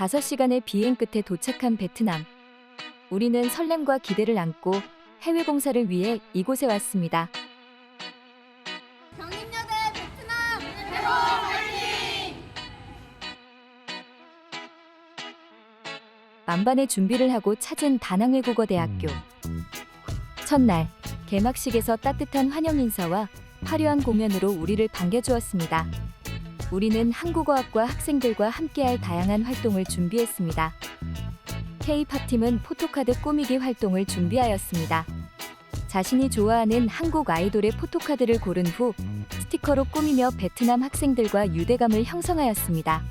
5시간의 비행 끝에 도착한 베트남. 우리는 설렘과 기대를 안고 해외 봉사를 위해 이곳에 왔습니다. 경인여대 베트남! 만반의 준비를 하고 찾은 다낭외국어대학교. 첫날 개막식에서 따뜻한 환영 인사와 화려한 공연으로 우리를 반겨주었습니다. 우리는 한국어학과 학생들과 함께할 다양한 활동을 준비했습니다. K-팝 팀은 포토카드 꾸미기 활동을 준비하였습니다. 자신이 좋아하는 한국 아이돌의 포토카드를 고른 후 스티커로 꾸미며 베트남 학생들과 유대감을 형성하였습니다.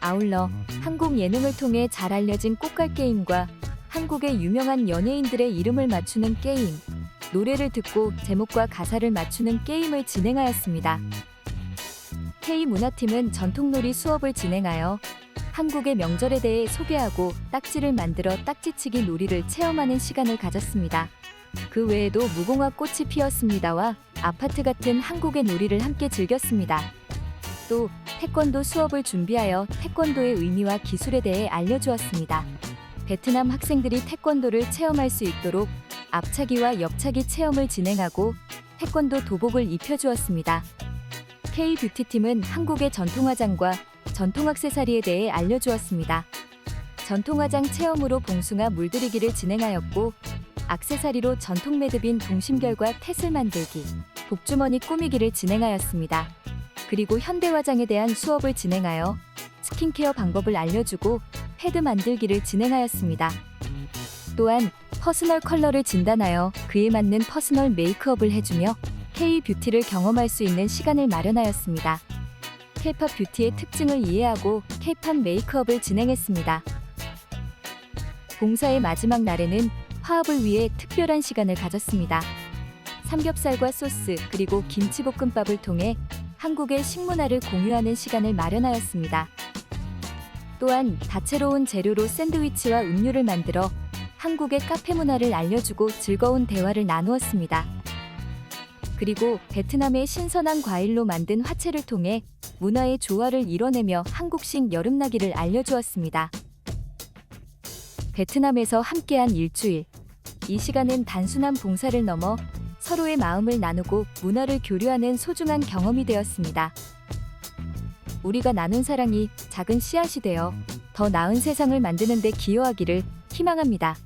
아울러 한국 예능을 통해 잘 알려진 꽃갈 게임과 한국의 유명한 연예인들의 이름을 맞추는 게임, 노래를 듣고 제목과 가사를 맞추는 게임을 진행하였습니다. K문화팀은 전통놀이 수업을 진행하여 한국의 명절에 대해 소개하고 딱지를 만들어 딱지치기 놀이를 체험하는 시간을 가졌습니다. 그 외에도 무궁화 꽃이 피었습니다와 아파트 같은 한국의 놀이를 함께 즐겼습니다. 또 태권도 수업을 준비하여 태권도의 의미와 기술에 대해 알려주었습니다. 베트남 학생들이 태권도를 체험할 수 있도록 앞차기와 옆차기 체험을 진행하고 태권도 도복을 입혀주었습니다. K-뷰티팀은 한국의 전통화장과 전통 악세사리에 대해 알려주었습니다. 전통화장 체험으로 봉숭아 물들이기를 진행하였고 악세사리로 전통 매듭인 동심결과 텟을 만들기, 복주머니 꾸미기를 진행하였습니다. 그리고 현대화장에 대한 수업을 진행하여 스킨케어 방법을 알려주고 패드 만들기를 진행하였습니다. 또한 퍼스널 컬러를 진단하여 그에 맞는 퍼스널 메이크업을 해주며 K-뷰티를 경험할 수 있는 시간을 마련하였습니다. K-팝 뷰티의 특징을 이해하고 K-팝 메이크업을 진행했습니다. 봉사의 마지막 날에는 화합을 위해 특별한 시간을 가졌습니다. 삼겹살과 소스 그리고 김치볶음밥을 통해 한국의 식문화를 공유하는 시간을 마련하였습니다. 또한 다채로운 재료로 샌드위치와 음료를 만들어 한국의 카페 문화를 알려주고 즐거운 대화를 나누었습니다. 그리고 베트남의 신선한 과일로 만든 화채를 통해 문화의 조화를 이뤄내며 한국식 여름나기를 알려주었습니다. 베트남에서 함께한 일주일. 이 시간은 단순한 봉사를 넘어 서로의 마음을 나누고 문화를 교류하는 소중한 경험이 되었습니다. 우리가 나눈 사랑이 작은 씨앗이 되어 더 나은 세상을 만드는 데 기여하기를 희망합니다.